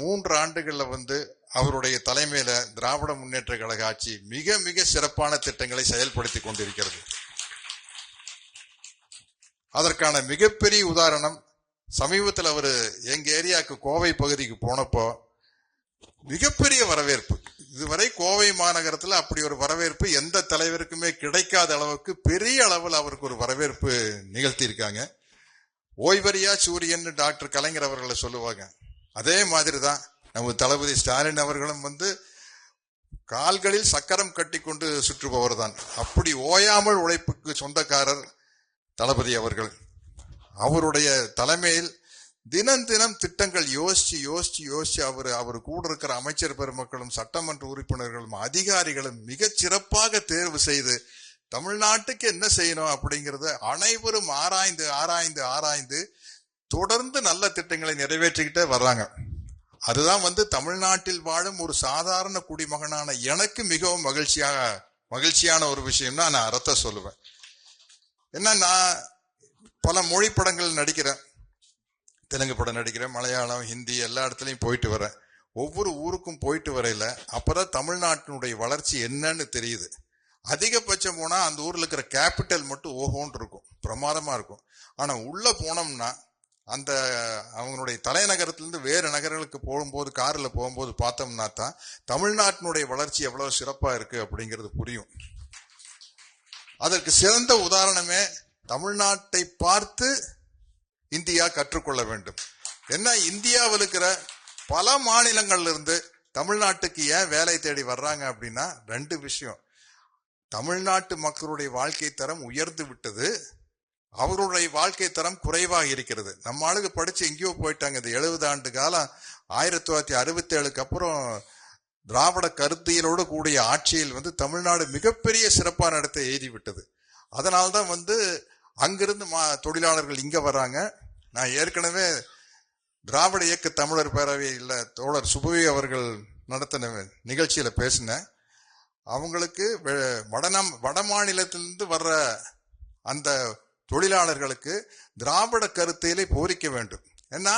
மூன்று ஆண்டுகள்ல வந்து அவருடைய தலைமையில திராவிட முன்னேற்ற கழக ஆட்சி மிக மிக சிறப்பான திட்டங்களை செயல்படுத்தி கொண்டிருக்கிறது. அதற்கான மிகப்பெரிய உதாரணம் சமீபத்தில் அவர் எங்க ஏரியாவுக்கு கோவை பகுதிக்கு போனப்போ மிகப்பெரிய வரவேற்பு. இதுவரை கோவை மாநகரத்தில் அப்படி ஒரு வரவேற்பு எந்த தலைவருக்குமே கிடைக்காத அளவுக்கு பெரிய அளவில் அவருக்கு ஒரு வரவேற்பு நிகழ்த்தியிருக்காங்க. ஓய்வரியா சூரியன் டாக்டர் கலைஞர் அவர்களை சொல்லுவாங்க. அதே மாதிரி தான் நம்ம தளபதி ஸ்டாலின் அவர்களும் வந்து கால்களில் சக்கரம் கட்டி கொண்டு சுற்றுபவர் தான் அப்படி ஓயாமல் உழைப்புக்கு சொந்தக்காரர் தளபதி அவர்கள். அவருடைய தலைமையில் தினம் தினம் திட்டங்கள் யோசிச்சு யோசிச்சு யோசிச்சு அவர் அவர் கூட இருக்கிற அமைச்சர் பெருமக்களும் சட்டமன்ற உறுப்பினர்களும் அதிகாரிகளும் மிகச் சிறப்பாக தேர்வு செய்து தமிழ்நாட்டுக்கு என்ன செய்யணும் அப்படிங்கிறத அனைவரும் ஆராய்ந்து ஆராய்ந்து ஆராய்ந்து தொடர்ந்து நல்ல திட்டங்களை நிறைவேற்றிக்கிட்டே வர்றாங்க. அதுதான் வந்து தமிழ்நாட்டில் வாழும் ஒரு சாதாரண குடிமகனான எனக்கு மிகவும் மகிழ்ச்சியாக மகிழ்ச்சியான ஒரு விஷயம்னா நான் அறத்தை சொல்லுவேன். என்ன நான் பல மொழி படங்கள் நடிக்கிறேன். தெலுங்கு படம் நடிக்கிறேன் மலையாளம் ஹிந்தி எல்லா இடத்துலையும் போயிட்டு வரேன். ஒவ்வொரு ஊருக்கும் போயிட்டு வரையில அப்பதான் தமிழ்நாட்டினுடைய வளர்ச்சி என்னன்னு தெரியுது. அதிகபட்சம் போனா அந்த ஊர்ல இருக்கிற கேபிட்டல் மட்டும் ஓஹோன்னு இருக்கும். பிரமாதமா இருக்கும். ஆனா உள்ள போனோம்னா அந்த அவங்களுடைய தலைநகரத்திலிருந்து வேறு நகரங்களுக்கு போகும்போது காரில் போகும்போது பார்த்தோம்னா தான் தமிழ்நாட்டினுடைய வளர்ச்சி எவ்வளவு சிறப்பாக இருக்கு அப்படிங்கிறது புரியும். அதற்கு சிறந்த உதாரணமே தமிழ்நாட்டை பார்த்து இந்தியா கற்றுக்கொள்ள வேண்டும். என்ன இந்தியாவில் இருக்கிற பல மாநிலங்கள்ல இருந்து தமிழ்நாட்டுக்கு ஏன் வேலை தேடி வர்றாங்க அப்படின்னா ரெண்டு விஷயம். தமிழ்நாட்டு மக்களுடைய வாழ்க்கை தரம் உயர்ந்து விட்டது. அவர்களுடைய வாழ்க்கை தரம் குறைவாக இருக்கிறது. நம்ம ஆளுக்கு படிச்சு எங்கேயோ போயிட்டாங்க. இந்த எழுபது ஆண்டு காலம் ஆயிரத்தி தொள்ளாயிரத்தி அறுபத்தி ஏழுக்கு அப்புறம் திராவிட கருத்தியலோடு கூடிய ஆட்சியில் வந்து தமிழ்நாடு மிகப்பெரிய சிறப்பான இடத்தை எழுதிவிட்டது அதனால்தான் வந்து அங்கிருந்து மா தொழிலாளர்கள் இங்கே வர்றாங்க. நான் ஏற்கனவே திராவிட இயக்க தமிழர் பேரவையில் தோழர் சுபவி அவர்கள் நடத்தின நிகழ்ச்சியில் பேசினேன். அவங்களுக்கு வடநம் வட மாநிலத்திலிருந்து வர்ற அந்த தொழிலாளர்களுக்கு திராவிட கருத்திலே போதிக்க வேண்டும். ஏன்னா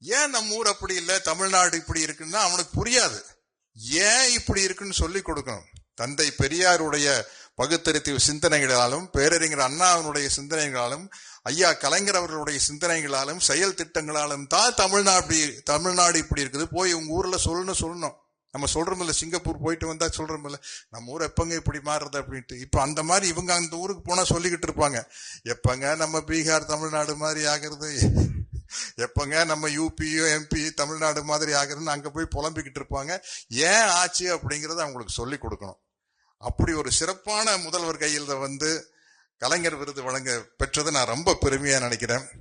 ஏன் நம்ம ஊர் அப்படி இல்லை? தமிழ்நாடு இப்படி இருக்குன்னா அவனுக்கு புரியாது. ஏன் இப்படி இருக்குன்னு சொல்லி கொடுக்கணும். தந்தை பெரியாருடைய பகுத்தறிவு சிந்தனைகளாலும் பேரறிஞர் அண்ணாவினுடைய சிந்தனைகளாலும் ஐயா கலைஞர் அவர்களுடைய சிந்தனைகளாலும் செயல் திட்டங்களாலும் தான் தமிழ்நாடு தமிழ்நாடு இப்படி இருக்குது. போய் உங்க ஊர்ல சொல்லணும் சொல்லணும். நம்ம சொல்றோம்ல சிங்கப்பூர் போயிட்டு வந்தா சொல்றோம்ல நம்ம ஊர் எப்பங்க இப்படி மாறுறது அப்படின்ட்டு. இப்போ அந்த மாதிரி இவங்க அந்த ஊருக்கு போனா சொல்லிக்கிட்டு இருப்பாங்க. எப்பங்க நம்ம பீகார் தமிழ்நாடு மாதிரி ஆகிறது? எப்பங்க நம்ம யூபியோ எம்பி தமிழ்நாடு மாதிரி ஆகிறதுன்னு அங்க போய் புலம்பிக்கிட்டு இருப்பாங்க. ஏன் ஆச்சு அப்படிங்கறத அவங்களுக்கு சொல்லி கொடுக்கணும். அப்படி ஒரு சிறப்பான முதல்வர் கையில் வந்து கலைஞர் விருது வழங்க பெற்றதை நான் ரொம்ப பெருமையா நினைக்கிறேன்.